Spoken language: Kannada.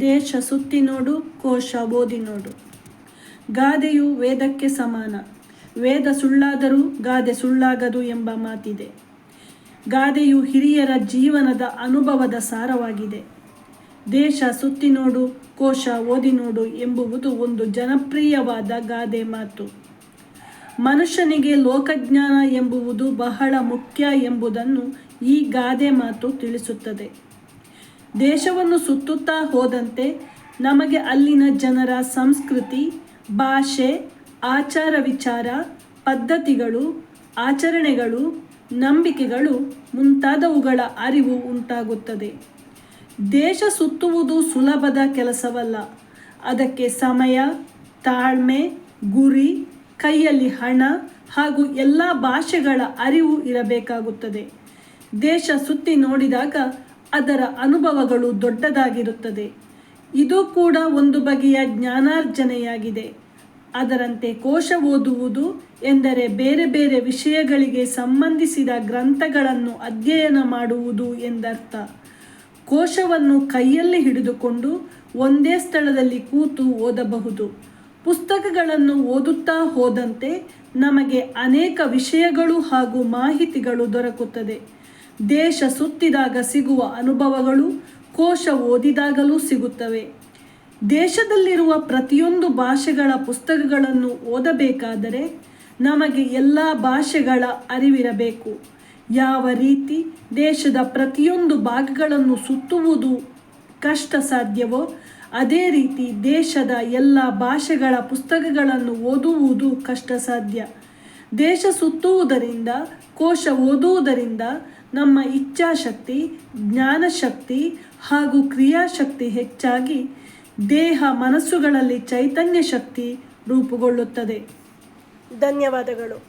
ದೇಶ ಸುತ್ತಿ ನೋಡು, ಕೋಶ ಓದಿ ನೋಡು. ಗಾದೆಯು ವೇದಕ್ಕೆ ಸಮಾನ. ವೇದ ಸುಳ್ಳಾದರೂ ಗಾದೆ ಸುಳ್ಳಾಗದು ಎಂಬ ಮಾತಿದೆ. ಗಾದೆಯು ಹಿರಿಯರ ಜೀವನದ ಅನುಭವದ ಸಾರವಾಗಿದೆ. ದೇಶ ಸುತ್ತಿ ನೋಡು, ಕೋಶ ಓದಿ ನೋಡು ಎಂಬುವುದು ಒಂದು ಜನಪ್ರಿಯವಾದ ಗಾದೆ ಮಾತು. ಮನುಷ್ಯನಿಗೆ ಲೋಕಜ್ಞಾನ ಎಂಬುವುದು ಬಹಳ ಮುಖ್ಯ ಎಂಬುದನ್ನು ಈ ಗಾದೆ ಮಾತು ತಿಳಿಸುತ್ತದೆ. ದೇಶವನ್ನು ಸುತ್ತುತ್ತಾ ಹೋದಂತೆ ನಮಗೆ ಅಲ್ಲಿನ ಜನರ ಸಂಸ್ಕೃತಿ, ಭಾಷೆ, ಆಚಾರ ವಿಚಾರ, ಪದ್ಧತಿಗಳು, ಆಚರಣೆಗಳು, ನಂಬಿಕೆಗಳು ಮುಂತಾದವುಗಳ ಅರಿವು ಉಂಟಾಗುತ್ತದೆ. ದೇಶ ಸುತ್ತುವುದು ಸುಲಭದ ಕೆಲಸವಲ್ಲ. ಅದಕ್ಕೆ ಸಮಯ, ತಾಳ್ಮೆ, ಗುರಿ, ಕೈಯಲ್ಲಿ ಹಣ ಹಾಗೂ ಎಲ್ಲ ಭಾಷೆಗಳ ಅರಿವು ಇರಬೇಕಾಗುತ್ತದೆ. ದೇಶ ಸುತ್ತಿ ನೋಡಿದಾಗ ಅದರ ಅನುಭವಗಳು ದೊಡ್ಡದಾಗಿರುತ್ತದೆ. ಇದು ಕೂಡ ಒಂದು ಬಗೆಯ ಜ್ಞಾನಾರ್ಜನೆಯಾಗಿದೆ. ಅದರಂತೆ ಕೋಶ ಓದುವುದು ಎಂದರೆ ಬೇರೆ ಬೇರೆ ವಿಷಯಗಳಿಗೆ ಸಂಬಂಧಿಸಿದ ಗ್ರಂಥಗಳನ್ನು ಅಧ್ಯಯನ ಮಾಡುವುದು ಎಂದರ್ಥ. ಕೋಶವನ್ನು ಕೈಯಲ್ಲಿ ಹಿಡಿದುಕೊಂಡು ಒಂದೇ ಸ್ಥಳದಲ್ಲಿ ಕೂತು ಓದಬಹುದು. ಪುಸ್ತಕಗಳನ್ನು ಓದುತ್ತಾ ಹೋದಂತೆ ನಮಗೆ ಅನೇಕ ವಿಷಯಗಳು ಹಾಗೂ ಮಾಹಿತಿಗಳು ದೊರಕುತ್ತದೆ. ದೇಶ ಸುತ್ತಿದಾಗ ಸಿಗುವ ಅನುಭವಗಳು ಕೋಶ ಓದಿದಾಗಲೂ ಸಿಗುತ್ತವೆ. ದೇಶದಲ್ಲಿರುವ ಪ್ರತಿಯೊಂದು ಭಾಷೆಗಳ ಪುಸ್ತಕಗಳನ್ನು ಓದಬೇಕಾದರೆ ನಮಗೆ ಎಲ್ಲ ಭಾಷೆಗಳ ಅರಿವಿರಬೇಕು. ಯಾವ ರೀತಿ ದೇಶದ ಪ್ರತಿಯೊಂದು ಭಾಗಗಳನ್ನು ಸುತ್ತುವುದು ಕಷ್ಟ ಸಾಧ್ಯವೋ, ಅದೇ ರೀತಿ ದೇಶದ ಎಲ್ಲ ಭಾಷೆಗಳ ಪುಸ್ತಕಗಳನ್ನು ಓದುವುದು ಕಷ್ಟ ಸಾಧ್ಯ. ದೇಶ ಸುತ್ತುವುದರಿಂದ, ಕೋಶ ಓದುವುದರಿಂದ ನಮ್ಮ ಇಚ್ಛಾಶಕ್ತಿ ಜ್ಞಾನಶಕ್ತಿ ಹಾಗೂ ಕ್ರಿಯಾಶಕ್ತಿ ಹೆಚ್ಚಾಗಿ ದೇಹ ಮನಸ್ಸುಗಳಲ್ಲಿ ಚೈತನ್ಯ ಶಕ್ತಿ ರೂಪುಗೊಳ್ಳುತ್ತದೆ. ಧನ್ಯವಾದಗಳು.